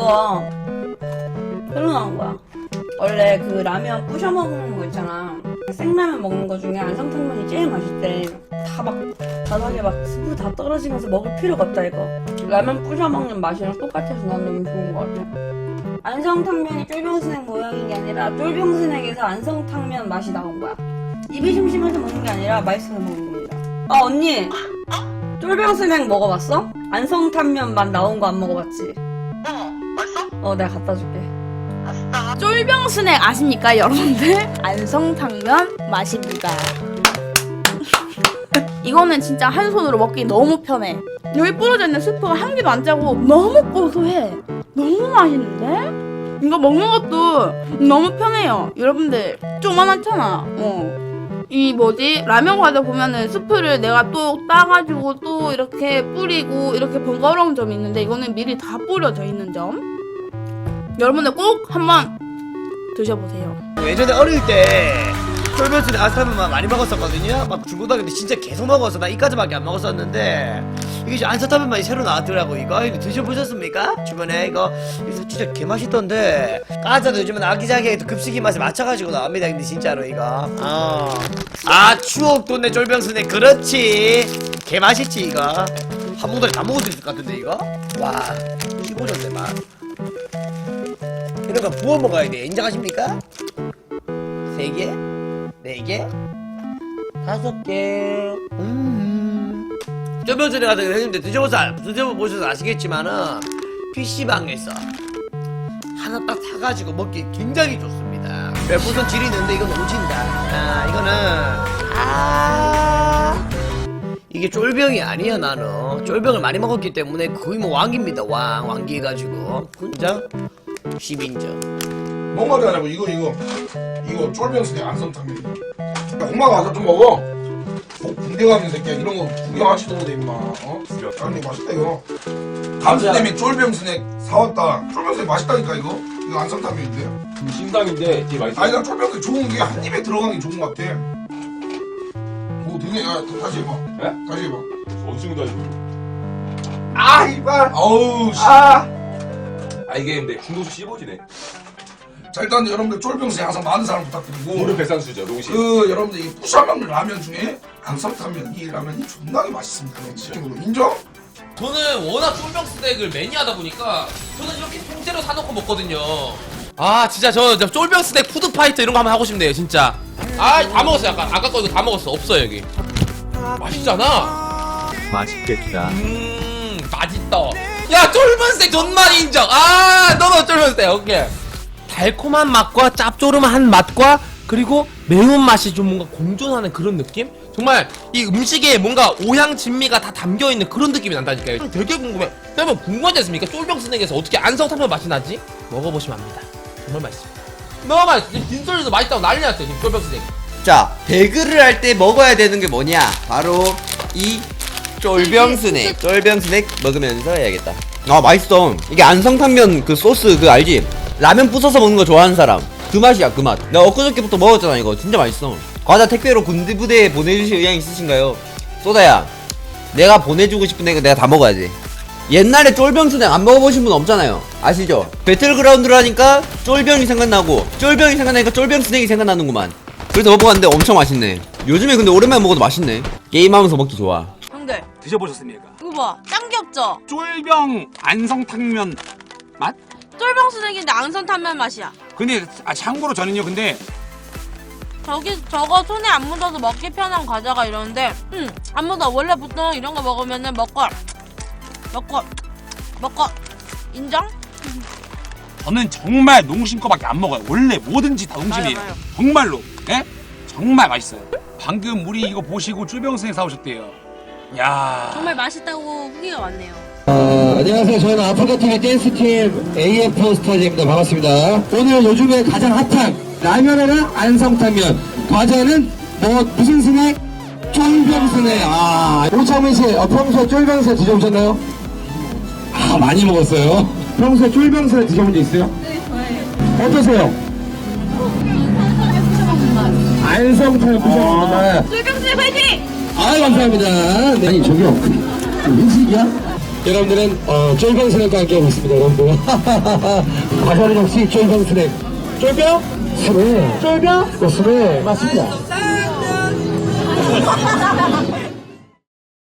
그거 새로 나온 거야. 원래 그 라면 부셔 먹는 거 있잖아. 생라면 먹는 거 중에 안성탕면이 제일 맛있대. 다 막 바닥에 막 스프 다 떨어지면서 먹을 필요가 없다 이거. 라면 부셔 먹는 맛이랑 똑같아서 난 너무 좋은 거 같아. 안성탕면이 쫄병스낵 모양인 게 아니라 쫄병스낵에서 안성탕면 맛이 나온 거야. 입이 심심해서 먹는 게 아니라 맛있어서 먹는 겁니다. 아 언니, 쫄병스낵 먹어봤어? 안성탕면 맛 나온 거 안 먹어봤지? 어, 어? 어 내가 갖다 줄게. 맛있다. 쫄병 스낵 아십니까 여러분들? 안성탕면 맛입니다. 이거는 진짜 한 손으로 먹기 너무 편해. 여기 뿌려져 있는 스프가 한 개도 안 짜고 너무 고소해. 너무 맛있는데? 이거 먹는 것도 너무 편해요. 여러분들 쪼만하잖아. 어. 이 뭐지 라면 과자 보면은 스프를 내가 또 따가지고 또 이렇게 뿌리고 이렇게 번거로운 점이 있는데 이거는 미리 다 뿌려져 있는 점. 여러분들 꼭 한번 드셔보세요. 예전에 어릴 때 쫄면순에 아스타면만 많이 먹었었거든요. 막 중고등학교 때 진짜 계속 먹어서 나 이까지밖에 안 먹었었는데 이게 이제 안스타면만이 새로 나왔더라고 이거. 이거 드셔보셨습니까? 주변에 이거. 이거 진짜 개 맛있던데. 까자도 요즘은 아기자기하게 또 급식이 맛에 맞춰가지고 나옵니다 근데 진짜로 이거. 어. 아 추억 돋네 쫄병순에 그렇지. 개 맛있지 이거. 한 몽다리 다 먹을 수 있을 것 같은데 이거? 와 15점대 맛 이런 거 부어 먹어야 돼 인정하십니까? 세 개, 네 개, 다섯 개. 음. 저번 전에 가서 했는데 드셔보셔서 드셔보셔서 아시겠지만은 PC방에서 하나 딱 사가지고 먹기 굉장히 좋습니다. 별풍선 질이 있는데 이건 오진다. 아 이거는 아 이게 쫄병이 아니야 나는 쫄병을 많이 먹었기 때문에 거의 뭐 왕입니다 왕 왕기 해가지고 훈장 10인정. 뭔 말이 아니고 이거 이거. 이거 쫄병스네 안성 탕면 야, 엄마가 와서 좀 먹어. 뭐 군대 가는 새끼야. 이런 거 구경하지도 못해 임마. 어? 아니 맛있다 이거. 감수 때문에 쫄병스네 사왔다. 쫄병스네 맛있다니까 이거. 이거 안성탕면인데. 신당인데 되게 맛있어. 아니 난 쫄병스네 좋은 게 한 입에 들어가는 게 좋은 것 같아. 오 되게 야 다시 해봐. 예? 다시 해봐. 어느 친구도 아니고. 아 이빨 아우 씨. 아 이게 근데 중도수 씹어지네. 자 일단 여러분들 쫄병스네 항상 많은 사랑 부탁드리고 무릎 배상수죠, 농심. 그 여러분들 이 부샤먹는 라면 중에 안성탕면 이 라면이 존나게 맛있습니다 치킨으로 인정? 저는 워낙 쫄병 스낵을 매니아다 보니까 저는 이렇게 통째로 사놓고 먹거든요. 아 진짜 저, 저 쫄병 스낵 푸드 파이터 이런 거 한번 하고 싶네요 진짜. 아 다 먹었어 약간 아까 거 이거 다 먹었어 없어 여기. 맛있잖아. 맛있겠다. 음 맛있다. 야 스낵 존나 인정. 아 너도 스낵 오케이. 달콤한 맛과 짭조름한 맛과 그리고 매운 맛이 좀 뭔가 공존하는 그런 느낌? 정말 이 음식에 뭔가 오향 진미가 다 담겨 있는 그런 느낌이 난다니까요. 되게 궁금해. 여러분 궁금하지 않습니까? 쫄병 스낵에서 어떻게 안성탕면 맛이 나지? 먹어보시면 압니다. 정말 맛있습니다. 너무 맛있어. 지금 빈소리도 맛있다고 난리 났어요. 지금 쫄병 스낵. 자, 배그를 할 때 먹어야 되는 게 뭐냐? 바로 이 쫄병 스낵. 쫄병 스낵 먹으면서 해야겠다. 아, 맛있어. 이게 안성탕면 그 소스 그 알지? 라면 부숴서 먹는 거 좋아하는 사람. 그 맛이야, 그 맛. 나 엊그저께부터 먹었잖아, 이거. 진짜 맛있어. 과자 택배로 군대 부대에 보내주실 의향 있으신가요? 소다야, 내가 보내주고 싶은 애가 내가 다 먹어야지. 옛날에 쫄병 스낵 안 먹어보신 분 없잖아요. 아시죠? 배틀그라운드라니까 쫄병이 생각나고, 쫄병이 생각나니까 쫄병 스낵이 생각나는구만. 그래서 먹어봤는데 엄청 맛있네. 요즘에 근데 오랜만에 먹어도 맛있네. 게임하면서 먹기 좋아. 드셔보셨습니까? 이거 봐. 짱 귀엽죠? 쫄병 안성탕면 맛? 쫄병 스낵인데 안성탕면 맛이야. 근데 아 참고로 저는요 근데 저기 저거 손에 안 묻어서 먹기 편한 과자가 이러는데 음 안 묻어. 원래 보통 이런 거 먹으면은 먹고 먹고 먹고 인정? 저는 정말 농심 거밖에 안 먹어요. 원래 뭐든지 다 농심이에요. 맞아요, 맞아요. 정말로. 예? 정말 맛있어요. 방금 우리 이거 보시고 쫄병스낵 사오셨대요. 야. 정말 맛있다고 후기가 왔네요. 어, 안녕하세요. 저는 아프리카TV 댄스 팀 AF 스타즈입니다. 반갑습니다. 오늘 요즘에 가장 핫한 라면에는 안성탕면, 과자는 뭐 무슨 스낵? 쫄병 스낵. 아, 오창민 씨, 어, 평소에 쫄병 스낵 드셔보셨나요? 아, 많이 먹었어요. 평소에 쫄병 스낵 드셔본 적 있어요? 네, 좋아해요. 어떠세요? 안성탕면 부셔먹는 날. 쫄병 스낵 화이팅! 아 감사합니다. 네. 아니 저기요. 음식이야? 여러분들은 어, 쫄병 스낵과 함께하고 있습니다 여러분들 과자는 역시 쫄병 스낵 쫄병? 스낵 쫄병? 네, 스낵 맞습니다